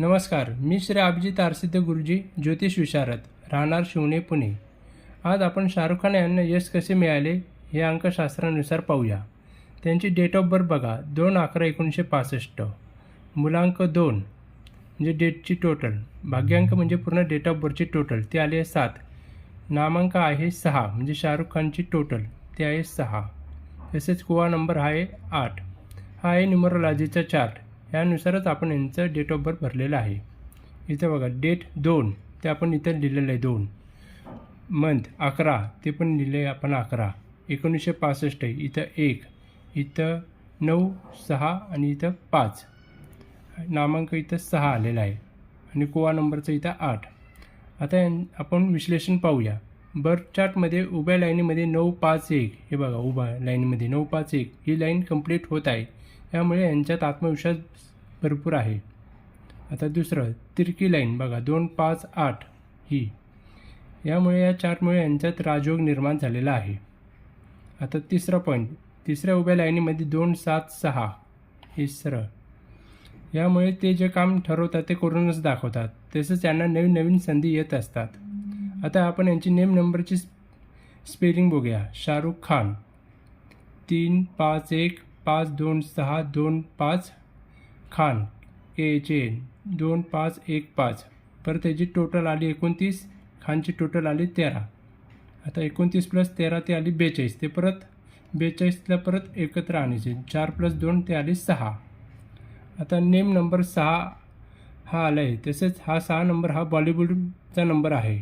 नमस्कार मी श्री अभिजित आरसिद्ध गुरुजी ज्योतिष विशारद राहणार शिवणे पुणे. आज आपण शाहरुख खान यांना यश कसे मिळाले हे अंकशास्त्रानुसार पाहूया. त्यांची डेट ऑफ बर्थ बघा दोन अकरा एकोणीसशे पासष्ट. मुलांक दोन म्हणजे डेटची टोटल भाग्यांक म्हणजे पूर्ण डेट ऑफ बर्थची टोटल ती आली आहे सात. नामांक आहे सहा म्हणजे शाहरुख खानची टोटल ते आहे सहा. तसेच कुवा नंबर हा आहे आठ. हा आहे न्युमरोलॉजीचा चार्ट यानुसारच आपण यांचं डेट ऑफ बर्थ भरलेलं आहे. इथं बघा डेट दोन ते आपण इथं लिहिलेलं आहे दोन. मंथ अकरा ते पण लिहिले आपण अकरा. एकोणीसशे पासष्ट इथं एक इथं नऊ सहा आणि इथं पाच. नामांक इथं सहा आलेला आहे आणि कोवा नंबरचं इथं आठ. आता यां आपण विश्लेषण पाहूया. बर्थ चार्टमध्ये उभ्या लाईनीमध्ये नऊ पाच एक. हे बघा उभ्या लाईनीमध्ये नऊ पाच एक. ही लाईन कंप्लीट होत आहे. यामुळे यांच्यात आत्मविश्वास भरपूर आहे. आता दुसरं तिरकी लाईन. बघा दोन पाच आठ ही. यामुळे या चार्टमुळे यांच्यात राजयोग निर्माण झालेला आहे. आता तिसरा पॉईंट तिसऱ्या उभ्या लाईनीमध्ये दोन सात सहा. हे सरळ. यामुळे ते जे काम ठरवतात ते करूनच दाखवतात. तसंच त्यांना नवीन नवीन संधी येत असतात. आता आपण यांची नेम नंबरची स्पेलिंग बघूया. शाहरुख खान. तीन पाच एक पाच दोन सहा दोन पाच. खान के चे दोन पाच एक पाच. परत त्याची टोटल आली एकोणतीस खानची टोटल आली तेरा. आता एकोणतीस प्लस तेरा ते आली बेचाळीस. ते परत बेचाळीसला परत एकत्र आणायचे. चार प्लस दोन ते आली सहा. आता नेम नंबर सहा हा आला आहे. तसेच हा सहा नंबर हा बॉलिवूडचा नंबर आहे.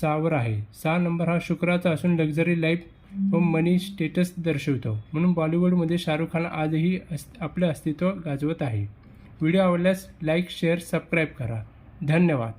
सहावर आहे. सहा नंबर हा शुक्राचा असून लक्झरी लाईफ तो मनी स्टेटस दर्शवतो. म्हणून बॉलिवूडमध्ये शाहरुख खान आजही अस आपलं अस्तित्व गाजवत आहे. व्हिडिओ आवडल्यास लाईक शेअर सबस्क्राईब करा. धन्यवाद.